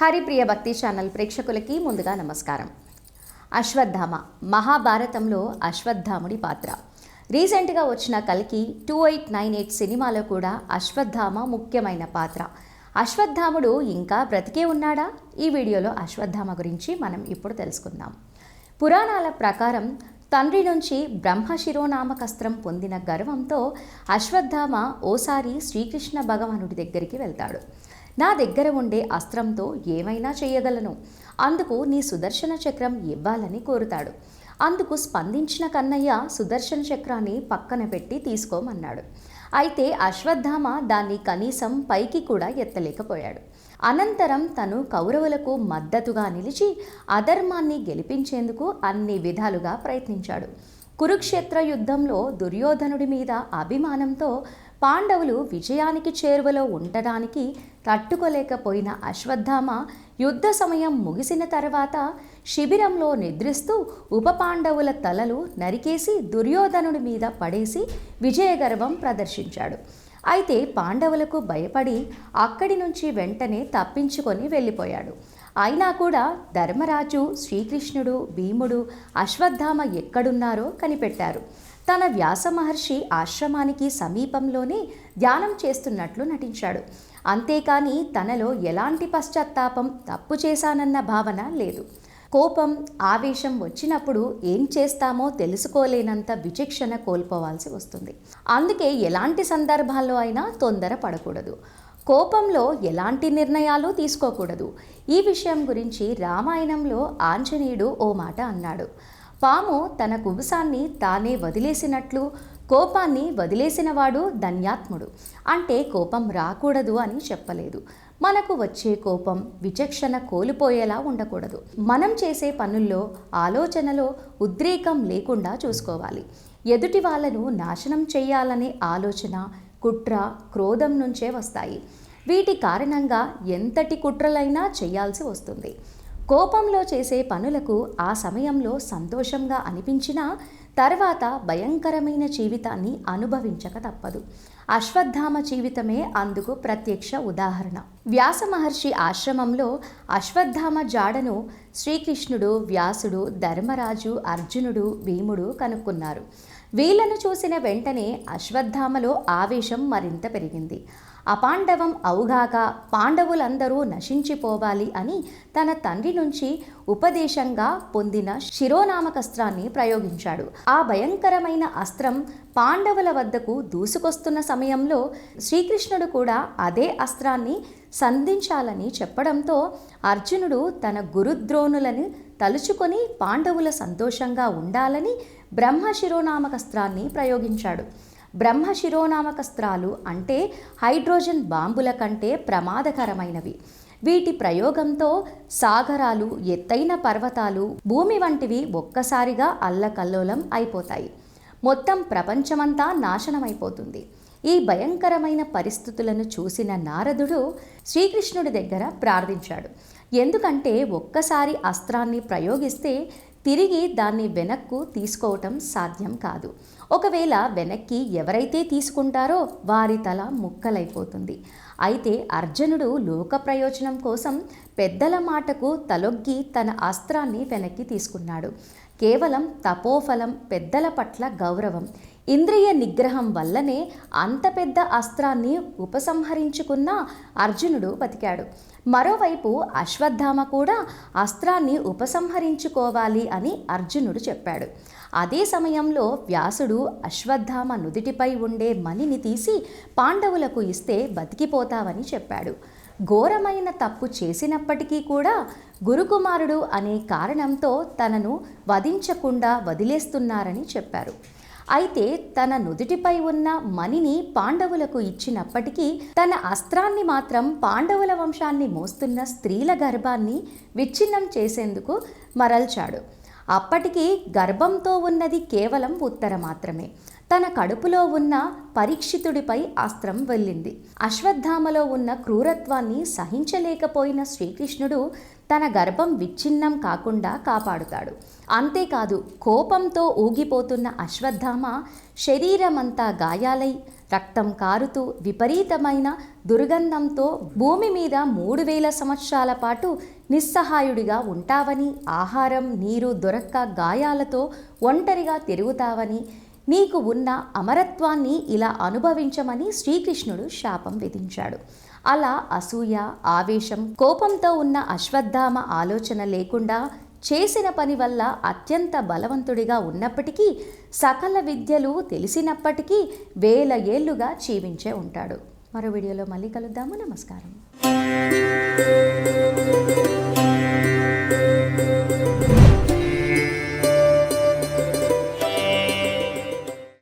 హరిప్రియ భక్తి ఛానల్ ప్రేక్షకులకి ముందుగా నమస్కారం. అశ్వత్థామ మహాభారతంలో అశ్వత్థాముడి పాత్ర. రీసెంట్గా వచ్చిన కల్కి టూ ఎయిట్ నైన్ ఎయిట్ సినిమాలో కూడా అశ్వత్థామ ముఖ్యమైన పాత్ర. అశ్వత్థాముడు ఇంకా బ్రతికే ఉన్నాడా? ఈ వీడియోలో అశ్వత్థామ గురించి మనం ఇప్పుడు తెలుసుకుందాం. పురాణాల ప్రకారం తండ్రి నుంచి బ్రహ్మశిరోనామకస్త్రం పొందిన గర్వంతో అశ్వత్థామ ఓసారి శ్రీకృష్ణ భగవానుడి దగ్గరికి వెళ్తాడు. నా దగ్గర ఉండే అస్త్రంతో ఏమైనా చేయగలను. అందుకు నీ సుదర్శన చక్రం ఇవ్వాలని కోరుతాడు. అందుకు స్పందించిన కన్నయ్య సుదర్శన చక్రాన్ని పక్కన పెట్టి తీసుకోమన్నాడు. అయితే అశ్వత్థామ దాన్ని కనీసం పైకి కూడా ఎత్తలేకపోయాడు. అనంతరం తను కౌరవులకు మద్దతుగా నిలిచి అధర్మాన్ని గెలిపించేందుకు అన్ని విధాలుగా ప్రయత్నించాడు. కురుక్షేత్ర యుద్ధంలో దుర్యోధనుడి మీద అభిమానంతో పాండవులు విజయానికి చేరువలో ఉండడానికి తట్టుకోలేకపోయిన అశ్వత్థామ యుద్ధ సమయం ముగిసిన తర్వాత శిబిరంలో నిద్రిస్తూ ఉప పాండవుల తలలు నరికేసి దుర్యోధనుడి మీద పడేసి విజయగర్వం ప్రదర్శించాడు. అయితే పాండవులకు భయపడి అక్కడి నుంచి వెంటనే తప్పించుకొని వెళ్ళిపోయాడు. అయినా కూడా ధర్మరాజు శ్రీకృష్ణుడు భీముడు అశ్వత్థామ ఎక్కడున్నారో కనిపెట్టారు. తన వ్యాస మహర్షి ఆశ్రమానికి సమీపంలోనే ధ్యానం చేస్తున్నట్లు నటించాడు. అంతేకాని తనలో ఎలాంటి పశ్చాత్తాపం తప్పు చేశానన్న భావన లేదు. కోపం ఆవేశం వచ్చినప్పుడు ఏం చేస్తామో తెలుసుకోలేనంత విచక్షణ కోల్పోవాల్సి వస్తుంది. అందుకే ఎలాంటి సందర్భాల్లో అయినా తొందర పడకూడదు. కోపంలో ఎలాంటి నిర్ణయాలు తీసుకోకూడదు. ఈ విషయం గురించి రామాయణంలో ఆంజనేయుడు ఓ మాట అన్నాడు. పాము తన కుబుసాన్ని తానే వదిలేసినట్లు కోపాన్ని వదిలేసినవాడు ధన్యాత్ముడు. అంటే కోపం రాకూడదు అని చెప్పలేదు. మనకు వచ్చే కోపం విచక్షణ కోల్పోయేలా ఉండకూడదు. మనం చేసే పనుల్లో ఆలోచనలో ఉద్రేకం లేకుండా చూసుకోవాలి. ఎదుటి వాళ్ళను నాశనం చేయాలనే ఆలోచన కుట్ర క్రోధం నుంచే వస్తాయి. వీటి కారణంగా ఎంతటి కుట్రలైనా చేయాల్సి వస్తుంది. కోపంలో చేసే పనులకు ఆ సమయంలో సంతోషంగా అనిపించినా తర్వాత భయంకరమైన జీవితాన్ని అనుభవించక తప్పదు. అశ్వత్థామ జీవితమే అందుకు ప్రత్యక్ష ఉదాహరణ. వ్యాస మహర్షి ఆశ్రమంలో అశ్వత్థామ జాడను శ్రీకృష్ణుడు వ్యాసుడు ధర్మరాజు అర్జునుడు భీముడు కనుక్కున్నారు. వీళ్ళను చూసిన వెంటనే అశ్వత్థామలో ఆవేశం మరింత పెరిగింది. అపాండవం అవుగాక పాండవులందరూ నశించిపోవాలి అని తన తండ్రి నుంచి ఉపదేశంగా పొందిన శిరోనామకస్త్రాన్ని ప్రయోగించాడు. ఆ భయంకరమైన అస్త్రం పాండవుల వద్దకు దూసుకొస్తున్న సమయంలో శ్రీకృష్ణుడు కూడా అదే అస్త్రాన్ని సంధించాలని చెప్పడంతో అర్జునుడు తన గురుద్రోణులను తలుచుకొని పాండవుల సంతోషంగా ఉండాలని బ్రహ్మ శిరోనామకస్త్రాన్ని ప్రయోగించాడు. బ్రహ్మ శిరోనామకస్త్రాలు అంటే హైడ్రోజన్ బాంబుల కంటే ప్రమాదకరమైనవి. వీటి ప్రయోగంతో సాగరాలు ఎత్తైన పర్వతాలు భూమి వంటివి ఒక్కసారిగా అల్లకల్లోలం అయిపోతాయి. మొత్తం ప్రపంచమంతా నాశనమైపోతుంది. ఈ భయంకరమైన పరిస్థితులను చూసిన నారదుడు శ్రీకృష్ణుడి దగ్గర ప్రార్థించాడు. ఎందుకంటే ఒక్కసారి అస్త్రాన్ని ప్రయోగిస్తే తిరిగి దాన్ని వెనక్కు తీసుకోవటం సాధ్యం కాదు. ఒకవేళ వెనక్కి ఎవరైతే తీసుకుంటారో వారి తల ముక్కలైపోతుంది. అయితే అర్జునుడు లోక ప్రయోజనం కోసం పెద్దల మాటకు తలొగ్గి తన అస్త్రాన్ని వెనక్కి తీసుకున్నాడు. కేవలం తపోఫలం పెద్దల పట్ల గౌరవం. ఇంద్రియ నిగ్రహం వల్లనే అంత పెద్ద అస్త్రాన్ని ఉపసంహరించుకున్న అర్జునుడు బతికాడు. మరోవైపు అశ్వత్థామ కూడా అస్త్రాన్ని ఉపసంహరించుకోవాలి అని అర్జునుడు చెప్పాడు. అదే సమయంలో వ్యాసుడు అశ్వత్థామ నుదిటిపై ఉండే మణిని తీసి పాండవులకు ఇస్తే బతికిపోతావని చెప్పాడు. ఘోరమైన తప్పు చేసినప్పటికీ కూడా గురుకుమారుడు అనే కారణంతో తనను వధించకుండా వదిలేస్తున్నారని చెప్పారు. అయితే తన నుదుటిపై ఉన్న మణిని పాండవులకు ఇచ్చినప్పటికీ తన అస్త్రాన్ని మాత్రం పాండవుల వంశాన్ని మోస్తున్న స్త్రీల గర్భాన్ని విచ్ఛిన్నం చేసేందుకు మరల్చాడు. అప్పటికి గర్భంతో ఉన్నది కేవలం ఉత్తర మాత్రమే తన కడుపులో ఉన్న పరీక్షితుడిపై అస్త్రం వెళ్ళింది. అశ్వత్థామలో ఉన్న క్రూరత్వాన్ని సహించలేకపోయిన శ్రీకృష్ణుడు తన గర్భం విచ్ఛిన్నం కాకుండా కాపాడుతాడు. అంతేకాదు కోపంతో ఊగిపోతున్న అశ్వత్థామ శరీరమంతా గాయాలై రక్తం కారుతూ విపరీతమైన దుర్గంధంతో భూమి మీద మూడు వేల సంవత్సరాల పాటు నిస్సహాయుడిగా ఉంటావని ఆహారం నీరు దొరక్క గాయాలతో ఒంటరిగా తిరుగుతావని నీకు ఉన్న అమరత్వాన్ని ఇలా అనుభవించమని శ్రీకృష్ణుడు శాపం విధించాడు. అలా అసూయ ఆవేశం కోపంతో ఉన్న అశ్వత్థామ ఆలోచన లేకుండా చేసిన పని వల్ల అత్యంత బలవంతుడిగా ఉన్నప్పటికీ సకల విద్యలు తెలిసినప్పటికీ వేల ఏళ్ళుగా జీవించే ఉంటాడు. మరో వీడియోలో మళ్ళీ కలుద్దాము. నమస్కారం.